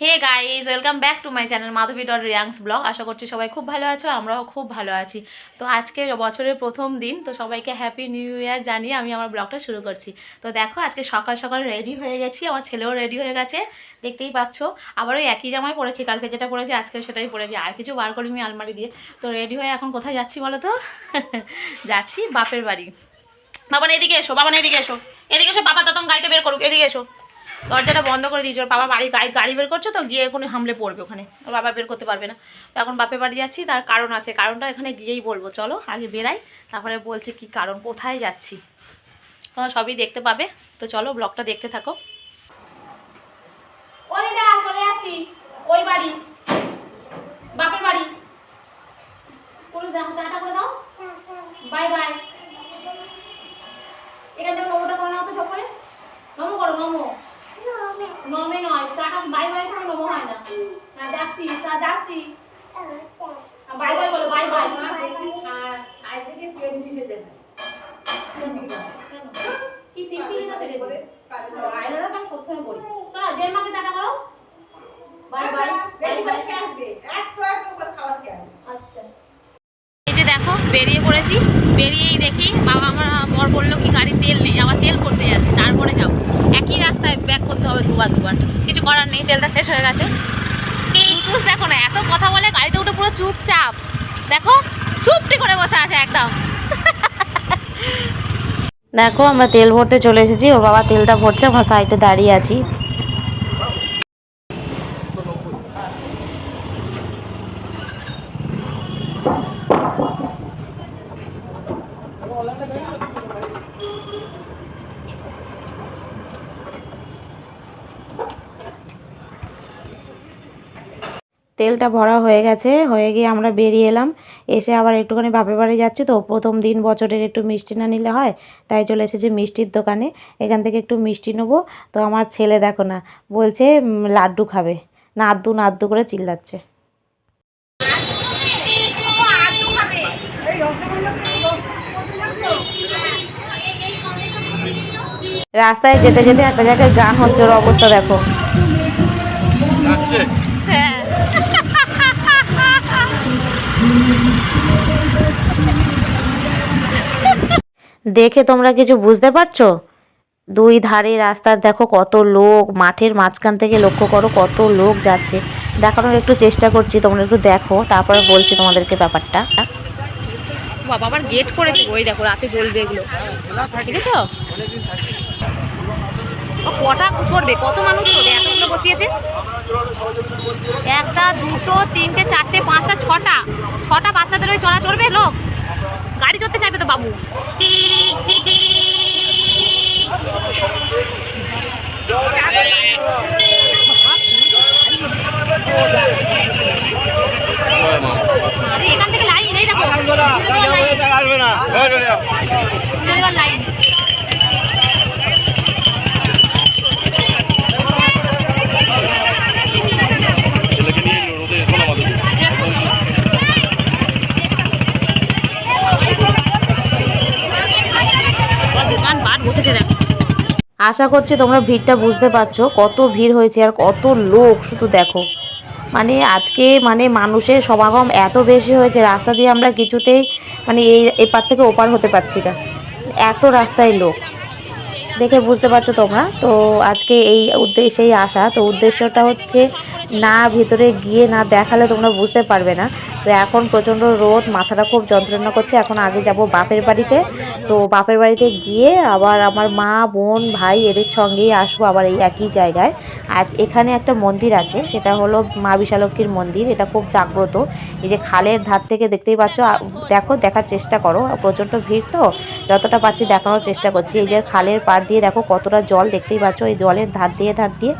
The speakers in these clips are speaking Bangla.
Hey guys welcome back to my channel Madhavi dot Reangs blog আশা করছি সবাই খুব ভালো আছো, আমরাও খুব ভালো আছি। তো আজকে বছরের প্রথম দিন, তো সবাইকে হ্যাপি নিউ ইয়ার জানিয়ে আমি আমার ব্লগটা শুরু করছি। তো দেখো, আজকে সকাল সকাল রেডি হয়ে গেছি, আমার ছেলেও রেডি হয়ে গেছে, দেখতেই পাচ্ছ। আবার ওই একই জামাই পড়েছি কালকে যেটা পড়েছি আজকে সেটাই পড়েছি আর কিছু বার করিনি আলমারি দিয়ে। তো রেডি হয়ে এখন কোথায় যাচ্ছি বলো তো? যাচ্ছি বাপের বাড়ি। বাবা, এদিকে এসো, বাবা, এদিকে এসো এদিকে এসো, বাবা তখন গাড়িটা বের করুক, এদিকে এসো। দরজাটা বন্ধ করে দিয়েছে। ওর বাবা বাড়ি গাড়ি গাড়ি বের করছে তো, গিয়ে এখানে হামলে পড়বে ওখানে। ওর বাবা বের করতে পারবে না। তো এখন বাপের বাড়ি যাচ্ছি, তার কারণ আছে। কারণটা এখানে গিয়েই বলব। চলো, আগে বেরাই, তারপরে বলছি কি কারণ, কোথায় যাচ্ছি। তোমরা সবই দেখতে পাবে। তো চলো, ব্লগটা দেখতে থাকো। বাপের বাড়ি। Bye bye. এখান থেকে করে নাও তো চোখ করে। নমে নয় টাটা বাই বাই করে নমো হয় না হ্যাঁ যাচ্ছি তা যাচ্ছি বাই বাই বলো বাই বাই কি সিম্পলি না সেটা করে আয়নাটা আমি সবসময় করি চলো জের মাকে টাটা করো। বাই বাই আচ্ছা এই যে দেখো, বেরিয়ে পড়েছি। বেরিয়েই দেখি বাবা আমার বর বলল কি গাড়ি তেল নেই আবার তেল করতে যাচ্ছি, তারপরে যাব। একই রাস্তায় ব্যাক করতে হবে দুবার দুবার। কিছু করার নেই, তেলটা শেষ হয়ে গেছে। টুটুস দেখো না, এত কথা বলে গাড়িতে উঠে পুরো চুপচাপ। দেখো, চুপটি করে বসে আছে একদম। দেখো, আমরা তেল ভরতে চলে এসেছি, ওর বাবা তেলটা ভরছে, আমরা সাইডে দাঁড়িয়ে আছি। তেলটা ভরা হয়ে গেছে, হয়ে গিয়ে আমরা বেরিয়ে এলাম। এসে আবার একটুখানি বাপের বাড়ি যাচ্ছি তো, প্রথম দিন বছরের একটু মিষ্টি না নিলে হয়, তাই চলে এসেছি মিষ্টির দোকানে। এখান থেকে একটু মিষ্টি নেব। তো আমার ছেলে দেখো না, বলছে লাড্ডু খাবে। নাদ্দু নাদ্দু করে চিল্লাচ্ছে। রাস্তায় যেতে যেতে একটা জায়গায় গান হচ্ছে, ওর অবস্থা দেখো। দেখে তোমরা কিছু বুঝতে পারছ? দুই ধারে রাস্তার দেখো কত লোক, মাঠের মাঝখান থেকে লক্ষ্য করো কত লোক যাচ্ছে। দেখানোর একটু চেষ্টা করছি, তোমরা একটু দেখো, তারপরে বলছি তোমাদেরকে ব্যাপারটা। বাবা, আবার গেট করেছে ওই দেখো, রাতে জ্বলবে এগুলো। ও কটা চড়বে? কত মানুষ চড়বে? এতগুলো বসিয়েছে? একটা দুটো তিনটে চারটে পাঁচটা ছটা। ছটা বাচ্চাদের ওই চড়া চড়বে লোক? গাড়ি চড়তে চাইবে তো বাবু। আশা করছি তোমরা ভিড়টা বুঝতে পারছ, কত ভিড় হয়েছে আর কত লোক, শুধু দেখো। মানে আজকে মানে মানুষের সমাগম এত বেশি হয়েছে, রাস্তা দিয়ে আমরা কিছুতেই মানে এই, এপার থেকে ওপার হতে পারছি না। এত রাস্তায় লোক। দেখে বুঝতে পারছ তোমরা? তো আজকে এই উদ্দেশ্যেই আসা তো উদ্দেশ্যটা হচ্ছে না ভিতরে গিয়ে না দেখালে তোমরা বুঝতে পারবে না। তো এখন প্রচণ্ড রোদ, মাথাটা খুব যন্ত্রণা করছে। এখন আগে যাব বাপের বাড়িতে। তো বাপের বাড়িতে গিয়ে আবার আমার মা, বোন, ভাই এদের সঙ্গেই আসব আবার এই একই জায়গায়। আজ এখানে একটা মন্দির আছে, সেটা হলো মা বিশালক্ষীর মন্দির। এটা খুব জাগ্রত। এই যে খালের ধার থেকে দেখতেই পাচ্ছ দেখো, দেখার চেষ্টা করো। প্রচণ্ড ভিড় তো, যতটা পাচ্ছি দেখানোর চেষ্টা করছি। এই যে খালের পাড় দিয়ে দেখো কতটা জল দেখতেই পাচ্ছ, এই জলের ধার দিয়ে ধার দিয়ে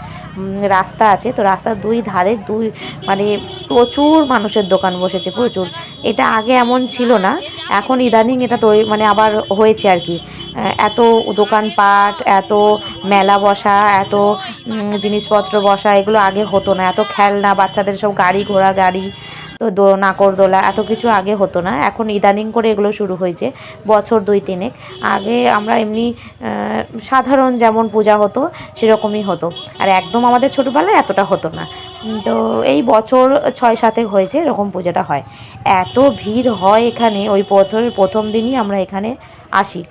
রাস্তা আছে। তো রাস্তার দুই ধারে দুই মানে প্রচুর মানুষের দোকান বসেছে, প্রচুর। এটা আগে এমন ছিল না, এখন ইদানিং এটা তৈরি মানে আবার হয়েছে আর কি। এত দোকানপাট, এত মেলা বসা, এত জিনিসপত্র বসা, এগুলো আগে হতো না। এত খেলনা, বাচ্চাদের সব গাড়ি ঘোড়া গাড়ি, তো দো, নাকরদোলা, এত কিছু আগে হতো না। এখন ইদানিং করে এগুলো শুরু হয়েছে, বছর দুই তিনেক আগে আমরা এমনি সাধারণ যেমন পূজা হতো, সেরকমই হতো। আর একদম আমাদের ছোটোবেলায় এতটা হতো না। তো এই বছর ছয় সাথে হয়েছে এরকম পূজাটা হয়। এত ভিড় হয় এখানে, ওই প্রথম প্রথম দিনই আমরা এখানে আসি।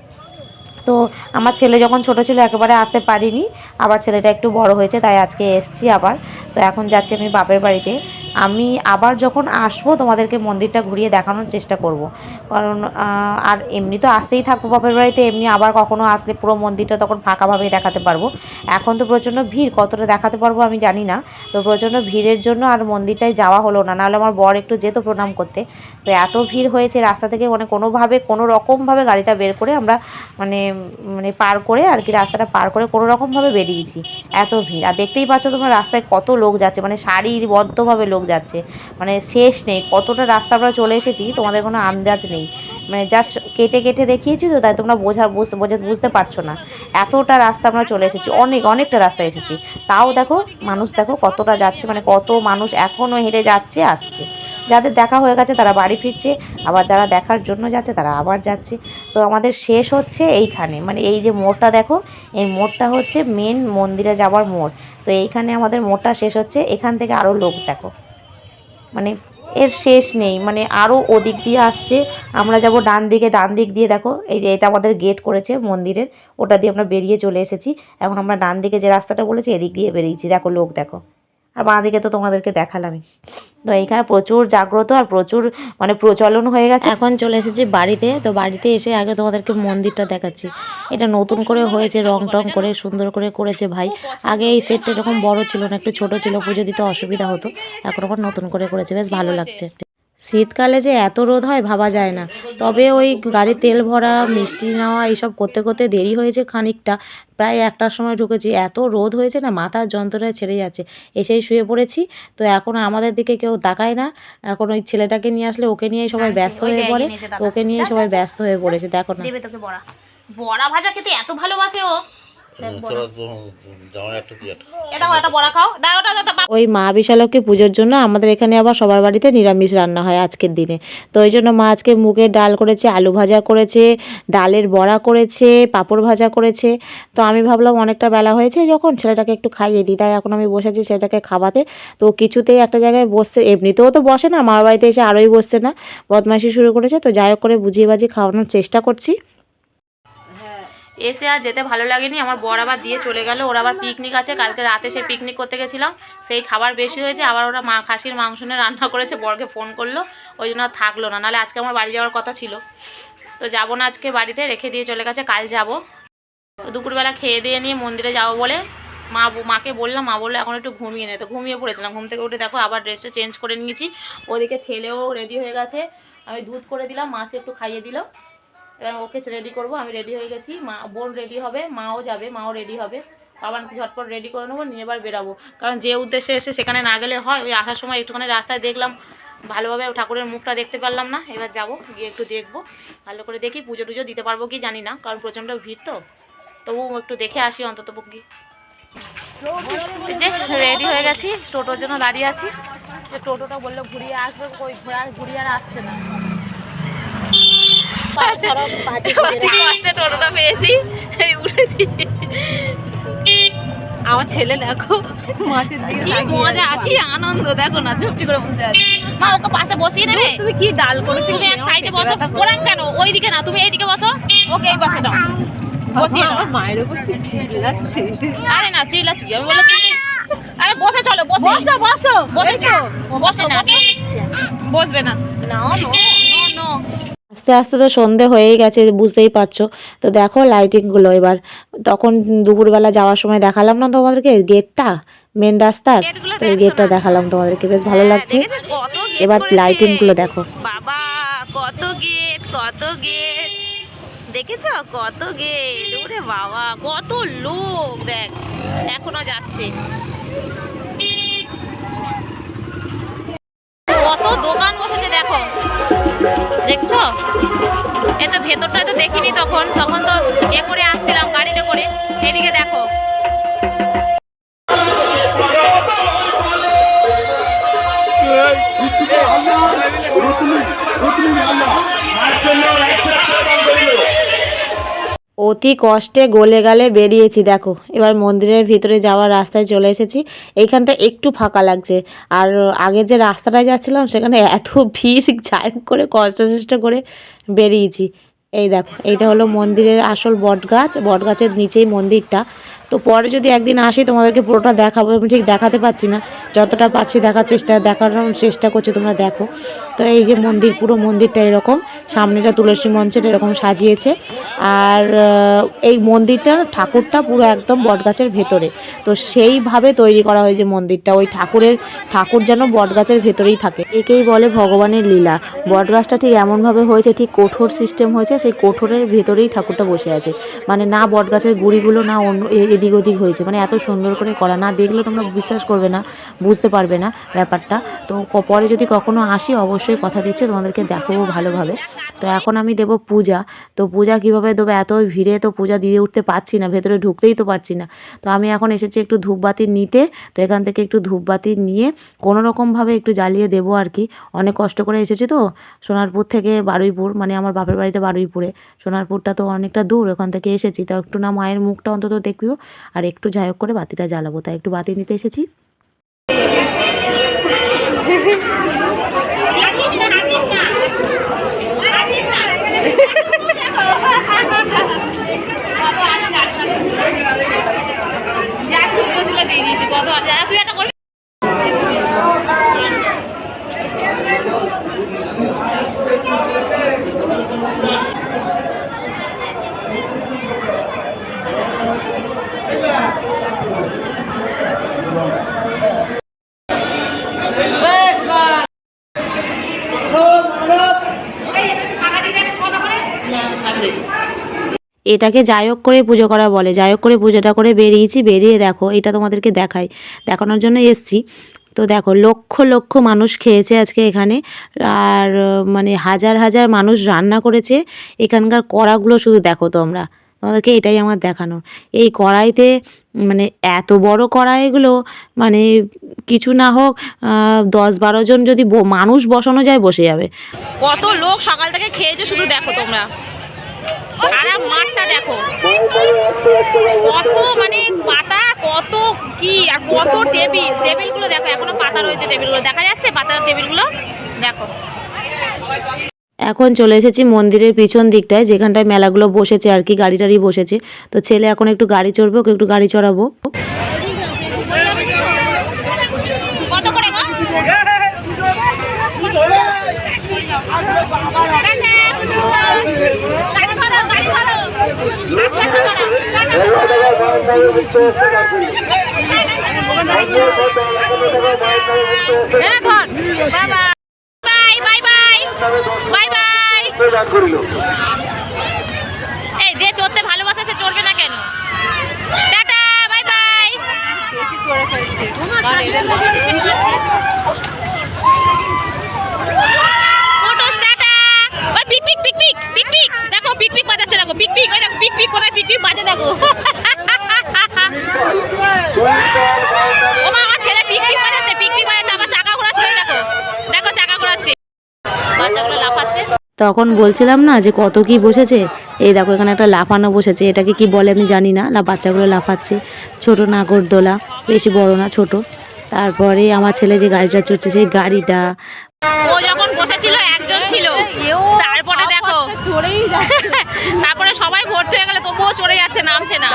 তো আমার ছেলে যখন ছোট ছিল একেবারে আসতে পারিনি, আবার ছেলেটা একটু বড় হয়েছে, তাই আজকে এসছি আবার। তো এখন যাচ্ছি আমি বাপের বাড়িতে। আমি আবার যখন আসব, তোমাদেরকে মন্দিরটা ঘুরিয়ে দেখানোর চেষ্টা করব। কারণ আর এমনি তো আসতেই থাকব বাপের বাড়িতে, এমনি আবার কখনো আসলে পুরো মন্দিরটা তখন ফাঁকাভাবেই দেখাতে পারব। এখন তো প্রচণ্ড ভিড়, কতটা দেখাতে পারব আমি জানি না। তো প্রচণ্ড ভিড়ের জন্য আর মন্দিরটায় যাওয়া হলো না, নাহলে আমার বর একটু যেত প্রণাম করতে। তো এত ভিড় হয়েছে রাস্তা থেকে মানে কোনোভাবে, কোনো রকমভাবে গাড়িটা বের করে আমরা মানে মানে পার করে আর কি রাস্তাটা পার করে কোনো রকমভাবে বেরিয়েছি। এত ভিড়। আর দেখতেই পাচ্ছ তোমরা রাস্তায় কত লোক যাচ্ছে মানে সারিবদ্ধভাবে লোক যাচ্ছে। মানে শেষ নেই। কতটা রাস্তা আমরা চলে এসেছি, তোমাদের কোনো আন্দাজ নেই। মানে জাস্ট কেটে কেটে দেখিয়েছি তো, তাই তোমরা বোঝা, বুঝতে, বোঝা- বুঝতে পারছ না। এতটা রাস্তা আমরা চলে এসেছি। অনেক, অনেকটা রাস্তা এসেছি। তাও দেখো, মানুষ দেখো কতটা যাচ্ছে মানে কত মানুষ এখনও হেঁটে যাচ্ছে, আসছে। যাদের দেখা হয়ে গেছে তারা বাড়ি ফিরছে, আবার যারা দেখার জন্য যাচ্ছে তারা আবার যাচ্ছে। তো আমাদের শেষ হচ্ছে এইখানে। মানে এই যে মোড়টা দেখো, এই মোড়টা হচ্ছে মেন মন্দিরে যাওয়ার মোড়। তো এইখানে আমাদের মোড়টা শেষ হচ্ছে। এখান থেকে আরও লোক দেখো। মানে এর শেষ নেই। মানে আরও ওদিক দিয়ে আসছে। আমরা যাব ডান দিকে। ডান দিক দিয়ে দেখো, এই যে এটা আমাদের গেট করেছে মন্দিরের। ওটা দিয়ে আমরা বেরিয়ে চলে এসেছি। এখন আমরা ডান দিকে যে রাস্তাটা বলেছি, এদিক দিয়ে বেরিয়েছি। দেখো লোক দেখো। আর বাঁ দিকে তো তোমাদেরকে দেখালামই। তো এইখানে প্রচুর জাগ্রত আর প্রচুর মানে প্রচলন হয়ে গেছে। এখন চলে এসেছি বাড়িতে, তো বাড়িতে এসে আগে তোমাদেরকে মন্দিরটা দেখাচ্ছি। এটা নতুন করে হয়েছে, রং টং করে সুন্দর করে করেছে ভাই। আগে এই সেটটা এরকম বড় ছিল না, একটু ছোট ছিল, পুজো দিতে অসুবিধা হতো। এখন আবার নতুন করে করেছে, বেশ ভালো লাগছে। শীতকালে যে এত রোদ হয় ভাবা যায় না। তবে ওই গাড়ি তেল ভরা মিষ্টি নেওয়া এইসব করতে করতে দেরি হয়েছে খানিকটা। প্রায় একটার সময় ঢুকেছি। এত রোদ হয়েছে না মাথার যন্ত্রণায় ছেড়ে যাচ্ছে। এসেই শুয়ে পড়েছি। তো এখন আমাদের দিকে কেউ তাকায় না। এখন ওই ছেলেটাকে নিয়ে আসলে ওকে নিয়েই সবাই ব্যস্ত হয়ে পড়ে। ওকে নিয়ে সবাই ব্যস্ত হয়ে পড়েছে দেখো না। বড়া ভাজা খেতে এত ভালোবাসে ও। ওই মা বিশালকে পুজোর জন্য আমাদের এখানে আবার সবার বাড়িতে নিরামিষ রান্না হয় আজকের দিনে। তো ওই জন্য মা আজকে মুগের ডাল করেছে আলু ভাজা করেছে ডালের বড়া করেছে পাঁপড় ভাজা করেছে। তো আমি ভাবলাম অনেকটা বেলা হয়েছে যখন ছেলেটাকে একটু খাইয়ে দিই। তাই এখন আমি বসেছি ছেলেটাকে খাওয়াতে। তো কিছুতেই একটা জায়গায় বসছে এমনিতেও তো বসে না মামার বাড়িতে এসে আরোই বসছে না। বদমাইশি শুরু করেছে। তো যাই হোক করে বুঝিয়ে বাজিয়ে খাওয়ানোর চেষ্টা করছি। এসে আর যেতে ভালো লাগেনি। আমার বর আবার দিয়ে চলে গেল। ওরা আবার পিকনিক আছে। কালকে রাতে সে পিকনিক করতে গেছিলাম। সেই খাবার বেশি হয়েছে। আবার ওরা মা খাসির মাংস নিয়ে রান্না করেছে। বরকে ফোন করল। ওই জন্য থাকল না। নাহলে আজকে আমার বাড়ি যাওয়ার কথা ছিল। তো যাব না আজকে বাড়িতে। রেখে দিয়ে চলে গেছে। কাল যাব। দুপুরবেলা খেয়ে দিয়ে নিয়ে মন্দিরে যাব বলে মা মাকে বললাম। মা বলল, এখন একটু ঘুমিয়ে নে। তো ঘুমিয়ে পড়েছিলাম। ঘুম থেকে উঠে দেখো, আবার ড্রেসটা চেঞ্জ করে নিয়েছি। ওদিকে ছেলেও রেডি হয়ে গেছে। আমি দুধ করে দিলাম। মাসে একটু খাইয়ে দিল। এবার ওকে রেডি করব, আমি রেডি হয়ে গেছি, মা, বোন রেডি হবে, মাও যাবে, মাও রেডি হবে। বাবার ঝটপট রেডি করে নেব, নিয়ে এবার বেরাবো। কারণ যে উদ্দেশ্যে এসে সেখানে না গেলে হয়, ওই আসার সময় একটুখানি রাস্তায় দেখলাম, ভালোভাবে ঠাকুরের মুখটা দেখতে পারলাম না। এবার যাব, গিয়ে একটু দেখব, ভালো করে দেখি, পুজো টুজো দিতে পারব কি জানি না, কারণ প্রচণ্ড ভিড় তো। তবু একটু দেখে আসি অন্তত এই যে রেডি হয়ে গেছি, টোটোর জন্য দাঁড়িয়ে আছি। যে টোটোটা বলল ঘুরিয়ে আসবে ওই ঘোরা ঘুরিয়ে আর আসছে না। টোটোটা পেয়েছি। উঠেছি। আমার ছেলে দেখো মাটির দিকে কি মজা কি আনন্দ দেখো না চুপটি করে বসে আছে। মা ওকে পাশে বসিয়ে নেবে তুমি কি ডাল করেছ তুমি এক সাইডে বসো। ওরাং কেন? ওইদিকে না তুমি এইদিকে বসো। ওকে এই পাশে দাও। বসিয়ে আমার মায়ের উপর কি চিল্লাচ্ছে? আরে না চিল্লাচ্ছি। আমি বললাম আরে বসে চলো বসে। বসো বসো। বসে তো। বসে না বসবে না। না নো নো আস্তে আস্তে তো সন্ধে হয়েই গেছে বুঝতেই পারছ। তো দেখো লাইটিংগুলো এবার। তখন দুপুরবেলা যাওয়ার সময় দেখালাম না তোমাদেরকে? গেটটা মেন রাস্তার? তো এই গেটটা দেখালাম তোমাদেরকে বেশ ভালো হ্যাঁ, লাগছে। এবার? লাইটিংগুলো দেখো। বাবা কত গেট কত গেট দেখেছ? কত গেট ওরে বাবা কত লোক দেখ। এখনও যাচ্ছে। ভেতরটা তো দেখিনি তখন। তখন তো এ করে আসছিলাম, গাড়িতে করে। এদিকে দেখো। অতি কষ্টে গলে গালে বেরিয়েছি, দেখো। এবার মন্দিরের ভিতরে যাওয়ার রাস্তায় চলে এসেছি। এইখানটা একটু ফাঁকা লাগছে। আর আগে যে রাস্তাটায় যাচ্ছিলাম, সেখানে এত ভিড় যাই করে কষ্ট করে বেরিয়েছি। এই দেখো এইটা হলো মন্দিরের আসল বট গাছ বট গাছের নিচেই মন্দিরটা। তো পরে যদি একদিন আসি, তোমাদেরকে পুরোটা দেখাবো। আমি ঠিক দেখাতে পারছি না। যতটা পারছি দেখার চেষ্টা, দেখানোর চেষ্টা করছি, তোমরা দেখো। তো এই যে মন্দির, পুরো মন্দিরটা এরকম। সামনেটা তুলসী মঞ্চের এরকম সাজিয়েছে। আর এই মন্দিরটা, ঠাকুরটা পুরো একদম বটগাছের ভেতরে। তো সেইভাবে তৈরি করা হয়েছে মন্দিরটা। ওই ঠাকুরের, ঠাকুর যেন বটগাছের ভেতরেই থাকে। একেই বলে ভগবানের লীলা। বটগাছটা ঠিক এমনভাবে হয়েছে, ঠিক কোঠর সিস্টেম হয়েছে, সেই কোঠরের ভেতরেই ঠাকুরটা বসে আছে। মানে না বটগাছের গুড়িগুলো, না অন্য এদিক ওদিক হয়েছে। মানে এত সুন্দর করে করা, না দেখলে তোমরা বিশ্বাস করবে না, বুঝতে পারবে না ব্যাপারটা। তো পরে যদি কখনো আসি, অবশ্যই কথা দিচ্ছি, তোমাদেরকে দেখাবো ভালোভাবে। তো এখন আমি দেবো পূজা। তো পূজা কীভাবে দেবো? এত ভিড়ে তো পূজা দিয়ে উঠতে পারছি না, ভেতরে ঢুকতেই তো পারছি না। তো আমি এখন এসেছি একটু ধূপবাতি নিতে। তো এখান থেকে একটু ধূপবাতি নিয়ে কোনো রকমভাবে একটু জ্বালিয়ে দেবো আর কি। অনেক কষ্ট করে এসেছি তো, সোনারপুর থেকে বারুইপুর মানে আমার বাপের বাড়িতে বারুইপুরে। সোনারপুরটা তো অনেকটা দূর, ওখান থেকে এসেছি। তো একটু না মায়ের মুখটা অন্তত দেখবিও আর একটু যাই হোক করে বাতিটা জ্বালাবো তাই একটু বাতি নিতে এসেছি। তুই একটা এটাকে যায়ক করে পুজো করা বলে যায়ক করে পুজোটা করে বেরিয়েছি, বেরিয়ে দেখো, এটা তোমাদেরকে দেখাই। দেখানোর জন্য এসছি। তো দেখো, লক্ষ লক্ষ মানুষ খেয়েছে আজকে এখানে, আর মানে হাজার হাজার মানুষ রান্না করেছে। এখানকার কড়াগুলো শুধু দেখো তোমরা, তোমাদেরকে এটাই আমার দেখানো। এই কড়াইতে মানে এত বড় কড়াইগুলো মানে কিছু না হোক দশ বারো জন যদি মানুষ বসানো যায়, বসে যাবে। কত লোক সকাল থেকে খেয়েছে শুধু দেখো তোমরা। সারা মাঠটা দেখো। কত মানে পাতা, কত কি আর কত টেবিল। টেবিলগুলো দেখো, এখনও পাতা রয়েছে টেবিলগুলো। দেখা যাচ্ছে পাতার টেবিলগুলো? দেখো। এখন চলে এসেছি মন্দিরের পিছন দিকটায়, যেখানটায় মেলাগুলো বসেছে আর কি, গাড়ি টাড়ি বসেছে। তো ছেলে এখন একটু গাড়ি চড়বে, ওকে একটু গাড়ি চড়াবো কত করে গো গাড়ি ধরো, গাড়ি ধরো। এই যে চড়তে ভালোবাসে সে চড়বে না কেন? টাটা বাই বাই বেশি চড়ে ফটো টাটা ওই পিক পিক পিক পিক পিক পিক দেখো পিক পিক বাজাচ্ছে দেখো পিক পিক ওই দেখো পিক পিক কোথায় পিক পিক বাজে দেখো ও মা আমার ছেলে পিক পিক বাজাচ্ছে পিক পিক বাজাচ্ছে আমার চাকা ঘোরাচ্ছে এই দেখো দেখো চাকা ঘোরাচ্ছে বাচ্চাগুলো লাফাচ্ছে তখন বলছিলাম না যে কত কি বসেছে? এই দেখো, এখানে একটা লাফানো বসেছে। এটাকে কি বলে আমি জানি না। বাচ্চাগুলো লাফাচ্ছে। ছোট নাগরদোলা বেশি বড় না, ছোট। তারপরে আমার ছেলে যে গাড়িটা চড়ছে, সেই গাড়িটা ও যখন বসেছিল একজন ছিল। তারপরে দেখো। তারপরে সবাই ভর্তি হয়ে গেলে তবুও চড়ে যাচ্ছে নামছে না।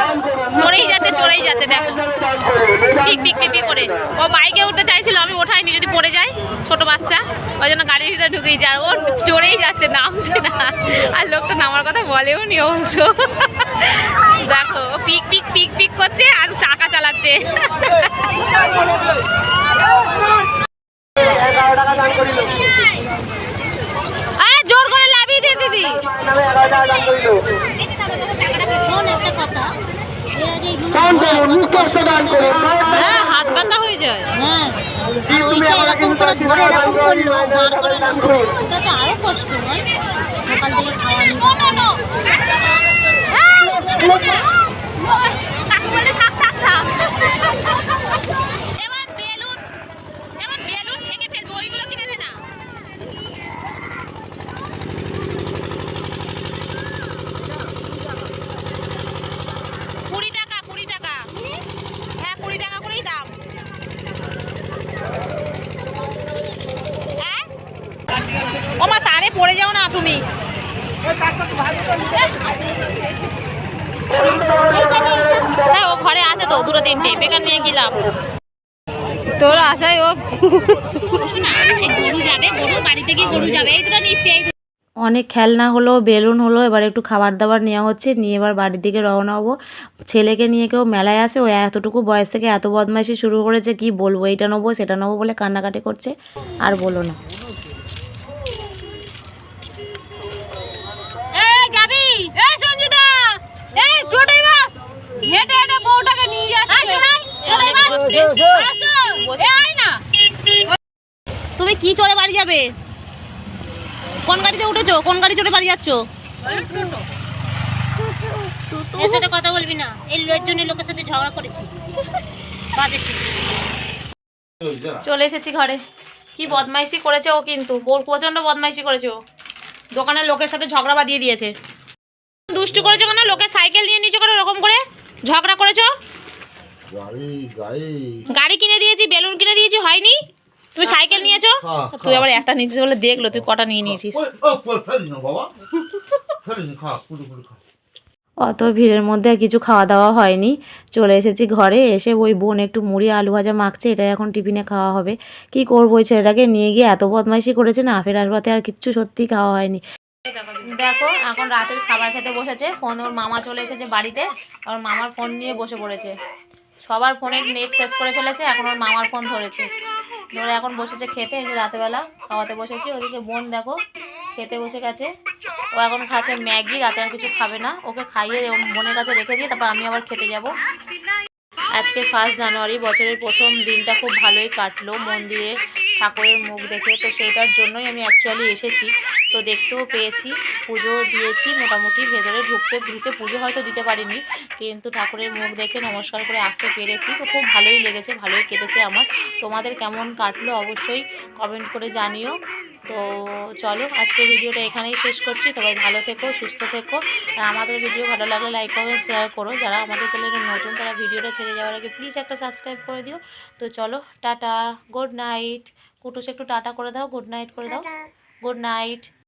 চড়েই যাচ্ছে চড়েই যাচ্ছে দেখো। পিক পিক পিক পিক করে। ও বাইকে উঠতে চাইছিল আমি ওঠাইনি যদি পড়ে যায় ছোট বাচ্চা। ওই জন্য গাড়ির ভিতরে ঢুকেই যায়। ও চড়েই যাচ্ছে নামছে না। আর লোকটা নামার কথা বলেও নি অবশ্য। দেখো পিক পিক পিক পিক করছে আর চাকা চালাচ্ছে। জোর করে লাভিয়ে দে দিদি। হ্যাঁ হাত ব্যথা হয়ে যায়। হ্যাঁ। এরকম করে ধরে এরকম করল দাঁড় করে রাখল ওটা তো আরও কষ্ট হয়। সকাল থেকে খাওয়া নিয়ে কাকু বলে থাক থাক থাক এবার বেলুন এবার বেলুন ভেঙে ফেলব ওইগুলো কিনে দে না নেই হ্যাঁ ও ঘরে বেকার নিয়ে কি লাভ? তোর আশায় ও গরু যাবে গরুর বাড়িতে গিয়ে গরু যাবে এই দুটো নিচ্ছে এই অনেক খেলনা হলো বেলুন হলো এবার একটু খাবার দাবার নেওয়া হচ্ছে নিয়ে এবার বাড়ির দিকে রওনা হব। ছেলেকে নিয়ে কেউ মেলায় আসে ও এতটুকু বয়স থেকে এত বদমাইশি শুরু করেছে কি বলব এইটা নেব সেটা নেব বলে কান্নাকাটি করছে আর বলো না। এই যাবি? এই সঞ্জিতা! এই টোটাই বাস হেঁটে হেঁটে বউটাকে নিয়ে যাচ্ছে। তুমি কি চড়ে বাড়ি যাবে? কোন গাড়িতে উঠেছো? কোন গাড়ি চড়ে বাড়ি যাচ্ছো? এর সাথে কথা বলবি না। এই লোকের লোকের সাথে ঝগড়া করেছি। চলে এসেছি ঘরে। কি বদমাইশি করেছে ও কিন্তু। ওর প্রচণ্ড বদমাইশি করেছে ও। দোকানের লোকের সাথে ঝগড়া বাঁধিয়ে দিয়েছে। দুষ্টু করেছ কেন লোকের সাইকেল নিয়ে নিচে করে ওরকম করে? ঝগড়া করেছ? গাড়ি কিনে দিয়েছি বেলুন কিনে দিয়েছি হয়নি? তুমি সাইকেল নিয়েছো? তুই আবার একটা নিয়েছিস বলে দেখল তুই কটা নিয়ে নিয়েছিস? অত ভিড়ের মধ্যে আর কিছু খাওয়া দাওয়া হয়নি। চলে এসেছি ঘরে এসে ওই বোন একটু মুড়ি আলু ভাজা মাখছে এটা এখন টিফিনে খাওয়া হবে। কি করব ওই ছেলেটাকে নিয়ে গিয়ে এত বদমাইশি করেছে না ফেরার পথে আর কিচ্ছু সত্যি খাওয়া হয়নি। দেখো, এখন রাতের খাবার খেতে বসেছে। ফোন ওর মামা চলে এসেছে বাড়িতে। ওর মামার ফোন নিয়ে বসে পড়েছে। সবার ফোনে নেট শেষ করে ফেলেছে, এখন ওর মামার ফোন ধরেছে। ধরে এখন বসেছে খেতে এসে রাতেবেলা খাওয়াতে বসেছি। ওদিকে বোন দেখো, খেতে বসে গেছে। ও এখন খাচ্ছে ম্যাগি, রাতে আর কিছু খাবে না। ওকে খাইয়ে বোনের কাছে রেখে দিয়ে তারপর আমি আবার খেতে যাব। আজকে ফার্স্ট জানুয়ারি বছরের প্রথম দিনটা খুব ভালোই কাটলো মন্দিরে ঠাকুরের মুখ দেখে। তো সেইটার জন্যই আমি অ্যাকচুয়ালি এসেছি। তো দেখতেও পেয়েছি পুজো দিয়েছি মোটামুটি ভেতরে ঢুকতে ঢুকে পুজো হয়তো দিতে পারিনি কিন্তু ঠাকুরের মুখ দেখে নমস্কার করে আসতে পেরেছি। তো খুব ভালোই লেগেছে ভালোই কেটেছে আমার। তোমাদের কেমন কাটলো অবশ্যই কমেন্ট করে জানিও। তো চলো আজকে ভিডিওটা এখানেই শেষ করছি। সবাই ভালো থেকো সুস্থ থেকো। আর আমাদের ভিডিও ভালো লাগলে লাইক কমেন্ট শেয়ার করো। যারা আমাদের চ্যানেলে নতুন তারা ভিডিওটা ছেড়ে যাওয়ার আগে প্লিজ একটা সাবস্ক্রাইব করে দিও। তো চলো টাটা গুড নাইট কুটুস একটু টাটা করে দাও গুড নাইট করে দাও। Good night